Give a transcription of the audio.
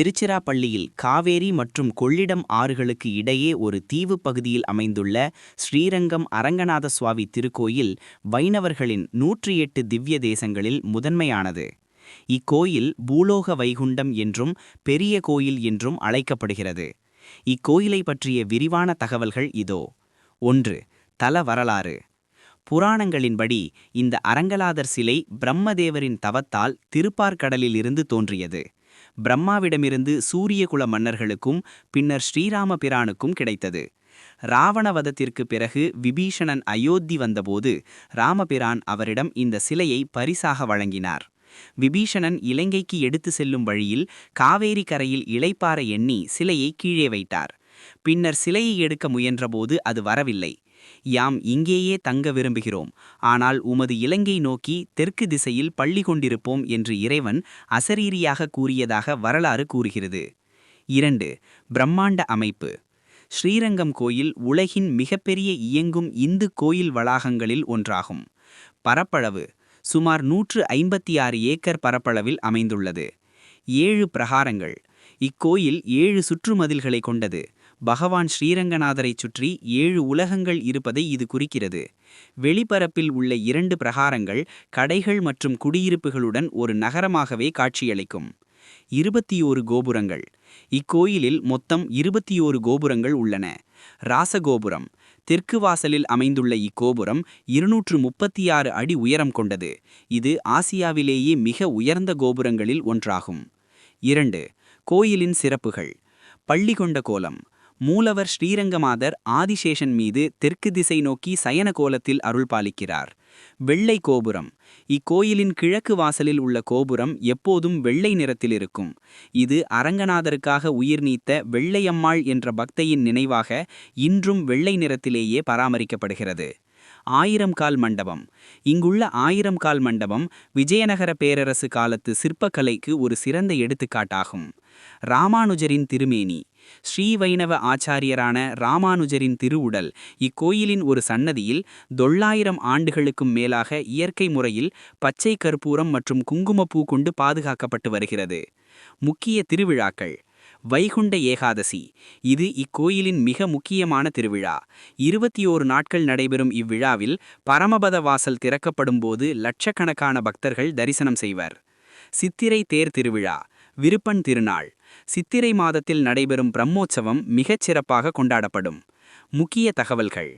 திருச்சிராப்பள்ளியில் காவேரி மற்றும் கொள்ளிடம் ஆறுகளுக்கு இடையே ஒரு தீவு பகுதியில் அமைந்துள்ள ஸ்ரீரங்கம் அரங்கநாத சுவாமி திருக்கோயில் வைணவர்களின் நூற்றி எட்டு திவ்ய தேசங்களில் முதன்மையானது. இக்கோயில் பூலோக வைகுண்டம் என்றும் பெரிய கோயில் என்றும் அழைக்கப்படுகிறது. இக்கோயிலை பற்றிய விரிவான தகவல்கள் இதோ. ஒன்று தல வரலாறு. புராணங்களின்படி இந்த அரங்கலாதர் சிலை பிரம்மதேவரின் தவத்தால் திருப்பார்கடலிலிருந்து தோன்றியது. பிரம்மாவிடமிருந்து சூரியகுல மன்னர்களுக்கும் பின்னர் ஸ்ரீராம பிரானுக்கும் கிடைத்தது. ராவணவதத்திற்கு பிறகு விபீஷணன் அயோத்தி வந்தபோது ராமபிரான் அவரிடம் இந்த சிலையை பரிசாக வழங்கினார். விபீஷணன் இலங்கைக்கு எடுத்து செல்லும் வழியில் காவேரி கரையில் இளைப்பாற எண்ணி சிலையை கீழே வைத்தார். பின்னர் சிலையை எடுக்க முயன்றபோது அது வரவில்லை. யாம் இங்கேயே தங்க விரும்புகிறோம். ஆனால் உமது இலங்கை நோக்கி தெற்கு திசையில் பள்ளி கொண்டிருப்போம் என்று இறைவன் அசரீரியாக கூறியதாக வரலாறு கூறுகிறது. இரண்டு பிரம்மாண்ட அமைப்பு. ஸ்ரீரங்கம் கோயில் உலகின் மிகப்பெரிய இயங்கும் இந்து கோயில் வளாகங்களில் ஒன்றாகும். பரப்பளவு சுமார் நூற்று ஐம்பத்தி ஆறு ஏக்கர் பரப்பளவில் அமைந்துள்ளது. ஏழு பிரகாரங்கள். இக்கோயில் ஏழு சுற்றுமதில்களை கொண்டது. பகவான் ஸ்ரீரங்கநாதரைச் சுற்றி ஏழு உலகங்கள் இருப்பதை இது குறிக்கிறது. வெளிப்பரப்பில் உள்ள இரண்டு பிரகாரங்கள் கடைகள் மற்றும் குடியிருப்புகளுடன் ஒரு நகரமாகவே காட்சியளிக்கும். இருபத்தி ஓரு கோபுரங்கள். இக்கோயிலில் மொத்தம் இருபத்தி ஓரு கோபுரங்கள் உள்ளன. ராசகோபுரம். தெற்கு வாசலில் அமைந்துள்ள இக்கோபுரம் இருநூற்று முப்பத்தி ஆறு அடி உயரம் கொண்டது. இது ஆசியாவிலேயே மிக உயர்ந்த கோபுரங்களில் ஒன்றாகும். இரண்டு. கோயிலின் சிறப்புகள். பள்ளி கொண்ட கோலம். மூலவர் ஸ்ரீரங்கமாதர் ஆதிசேஷன் மீது தெற்கு திசை நோக்கி சயன கோலத்தில் அருள் பாலிக்கிறார். வெள்ளை கோபுரம். இக்கோயிலின் கிழக்கு வாசலில் உள்ள கோபுரம் எப்போதும் வெள்ளை நிறத்தில் இருக்கும். இது அரங்கநாதருக்காக உயிர் நீத்த வெள்ளையம்மாள் என்ற பக்தையின் நினைவாக இன்றும் வெள்ளை நிறத்திலேயே பராமரிக்கப்படுகிறது. ஆயிரம் கால் மண்டபம். இங்குள்ள ஆயிரம் கால் மண்டபம் விஜயநகர பேரரசு காலத்து சிற்பக்கலைக்கு ஒரு சிறந்த எடுத்துக்காட்டாகும். ராமானுஜரின் திருமேனி. ஸ்ரீ வைணவ ஆச்சாரியரான ராமானுஜரின் திருவுடல் இக்கோயிலின் ஒரு சன்னதியில் தொள்ளாயிரம் ஆண்டுகளுக்கும் மேலாக இயற்கை முறையில் பச்சை கற்பூரம் மற்றும் குங்குமப்பூ கொண்டு பாதுகாக்கப்பட்டு வருகிறது. முக்கிய திருவிழாக்கள் வைகுண்ட ஏகாதசி. இது இக்கோயிலின் மிக முக்கியமான திருவிழா. இருபத்தி ஓரு நாட்கள் நடைபெறும் இவ்விழாவில் பரமபத வாசல் திறக்கப்படும் போது லட்சக்கணக்கான பக்தர்கள் தரிசனம் செய்வர். சித்திரை தேர் திருவிழா. விருப்பன் திருநாள். சித்திரை மாதத்தில் நடைபெறும் பிரம்மோற்சவம் மிகச் சிறப்பாக கொண்டாடப்படும். முக்கிய தகவல்கள்.